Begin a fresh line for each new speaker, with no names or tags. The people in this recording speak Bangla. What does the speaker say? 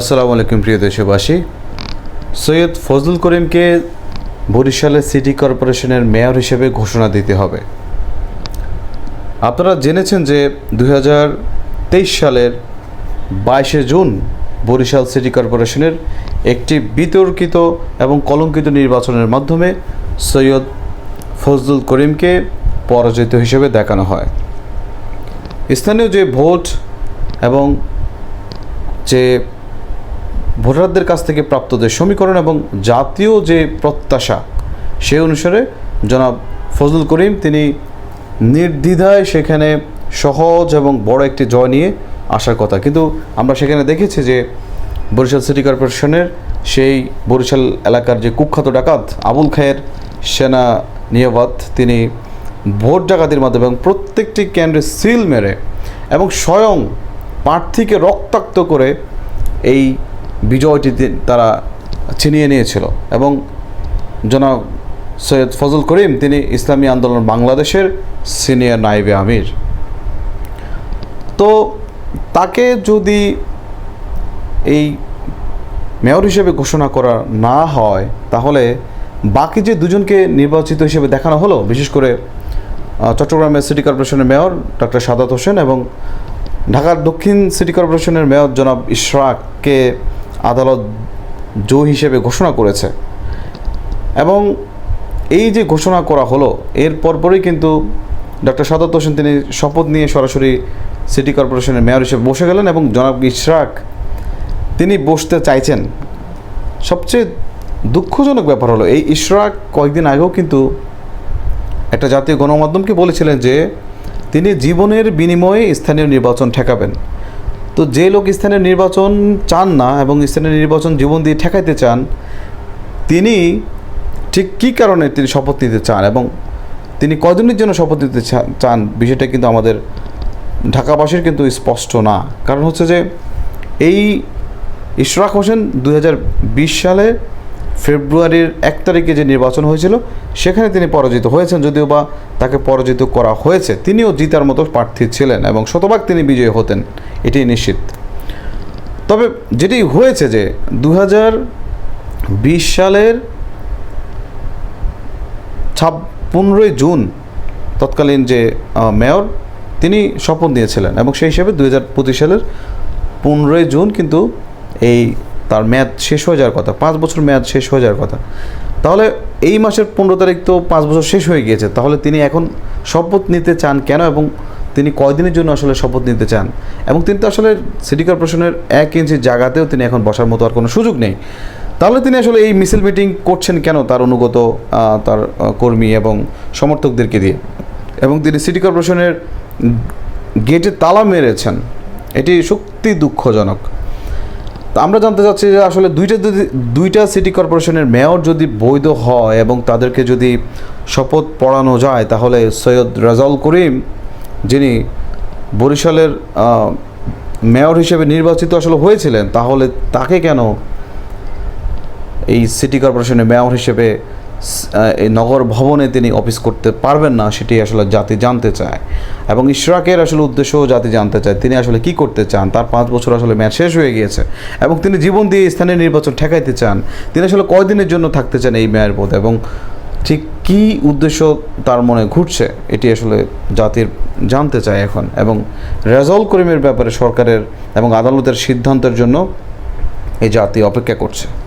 আসসালামু আলাইকুম প্রিয় দেশবাসী। সৈয়দ ফজলুল করিমকে বরিশালের সিটি কর্পোরেশনের মেয়র হিসেবে ঘোষণা দিতে হবে। আপনারা জেনেছেন যে দু হাজার তেইশ সালের বাইশে জুন বরিশাল সিটি কর্পোরেশনের একটি বিতর্কিত এবং কলঙ্কিত নির্বাচনের মাধ্যমে সৈয়দ ফজলুল করিমকে পরাজিত হিসেবে দেখানো হয়। স্থানীয় যে ভোট এবং যে ভোটারদের কাছ থেকে প্রাপ্ত যে সমীকরণ এবং জাতীয় যে প্রত্যাশা, সেই অনুসারে জনাব ফজলুল করিম তিনি নির্দ্বিধায় সেখানে সহজ এবং বড় একটি জয় নিয়ে আসার কথা। কিন্তু আমরা সেখানে দেখেছি যে বরিশাল সিটি কর্পোরেশনের সেই বরিশাল এলাকার যে কুখ্যাত ডাকাত আবুল খায়ের সেনা নিয়বাদ তিনি ভোট ডাকাতির মাধ্যমে এবং প্রত্যেকটি কেন্দ্রে সিল মেরে এবং স্বয়ং প্রার্থীকে রক্তাক্ত করে এই বিজয়টি তারা ছিনিয়ে নিয়েছিল এবং জনাব সৈয়দ ফজল করিম, তিনি ইসলামী আন্দোলন বাংলাদেশের সিনিয়র নাইবে আমির। তো তাকে যদি এই মেয়র হিসেবে ঘোষণা করা না হয়, তাহলে বাকি যে দুজনকে নির্বাচিত হিসেবে দেখানো হলো, বিশেষ করে চট্টগ্রামের সিটি কর্পোরেশনের মেয়র ডক্টর সাদাত হোসেন এবং ঢাকার দক্ষিণ সিটি কর্পোরেশনের মেয়র জনাব ইশরাককে আদালত জো হিসেবে ঘোষণা করেছে। এবং এই যে ঘোষণা করা হলো, এর পরপরই কিন্তু ডক্টর সাদাত হোসেন তিনি শপথ নিয়ে সরাসরি সিটি কর্পোরেশনের মেয়র হিসেবে বসে গেলেন এবং জনাব ইশরাক তিনি বসতে চাইছেন। সবচেয়ে দুঃখজনক ব্যাপার হলো, এই ইশরাক কয়েকদিন আগেও কিন্তু একটা জাতীয় গণমাধ্যমকে বলেছিলেন যে তিনি জীবনের বিনিময়ে স্থানীয় নির্বাচন ঠেকাবেন। তো যে লোক স্থানীয় নির্বাচন চান না এবং স্থানীয় নির্বাচন জীবন দিয়ে ঠেকাইতে চান, তিনি ঠিক কী কারণে তিনি শপথ নিতে চান এবং তিনি কদিনের জন্য শপথ নিতে চান বিষয়টা কিন্তু আমাদের ঢাকাবাসীর কিন্তু স্পষ্ট না। কারণ হচ্ছে যে এই ইশরাক হোসেন দু হাজার বিশ সালে ফেব্রুয়ারির এক তারিখে যে নির্বাচন হয়েছিল, সেখানে তিনি পরাজিত হয়েছেন, যদিও বা তাকে পরাজিত করা হয়েছে। তিনিও জিতার মতো প্রার্থী ছিলেন এবং শতভাগ তিনি বিজয়ী হতেন এটি নিশ্চিত। তবে যেটি হয়েছে যে দু হাজার বিশ সালের ছাব পনেরোই জুন তৎকালীন যে মেয়র, তিনি শপথ নিয়েছিলেন এবং সেই হিসেবে দুই হাজার পঁচিশ সালের পনেরোই জুন কিন্তু এই তার মেয়াদ শেষ হয়ে যাওয়ার কথা, পাঁচ বছর মেয়াদ শেষ হয়ে যাওয়ার কথা। তাহলে এই মাসের পনেরো তারিখ তো পাঁচ বছর শেষ হয়ে গিয়েছে, তাহলে তিনি এখন শপথ নিতে চান কেন এবং তিনি কয়দিনের জন্য আসলে শপথ নিতে চান? এবং তিনি তো আসলে সিটি কর্পোরেশনের এক ইঞ্চি জায়গাতেও তিনি এখন বসার মতো আর কোনো সুযোগ নেই। তাহলে তিনি আসলে এই মিছিল মিটিং করছেন কেন তার অনুগত তার কর্মী এবং সমর্থকদেরকে দিয়ে? এবং তিনি সিটি কর্পোরেশনের গেটে তালা মেরেছেন। এটি সত্যি দুঃখজনক। তো আমরা জানতে চাচ্ছি যে আসলে দুইটা যদি দুইটা সিটি কর্পোরেশনের মেয়র যদি বৈধ হয় এবং তাদেরকে যদি শপথ পড়ানো যায়, তাহলে সৈয়দ রাজাউল করিম যিনি বরিশালের মেয়র হিসেবে নির্বাচিত আসলে হয়েছিলেন, তাহলে তাকে কেন এই সিটি কর্পোরেশনের মেয়র হিসেবে এই নগর ভবনে তিনি অফিস করতে পারবেন না, সেটি আসলে জাতি জানতে চায়। এবং ইশরাকের আসলে উদ্দেশ্যও জাতি জানতে চায়। তিনি আসলে কি করতে চান? তার পাঁচ বছর আসলে ম্যাচ শেষ হয়ে গিয়েছে। এবং তিনি জীবন দিয়ে স্থানীয় নির্বাচন ঠেকাইতে চান। তিনি আসলে কয়দিনের জন্য থাকতে চান এই মেয়ের পদে এবং ঠিক কী উদ্দেশ্য তার মনে ঘুরছে? এটি আসলে জাতির জানতে চায় এখন। এবং রেজাউল করিমের ব্যাপারে সরকারের এবং আদালতের সিদ্ধান্তের জন্য এই জাতি অপেক্ষা করছে।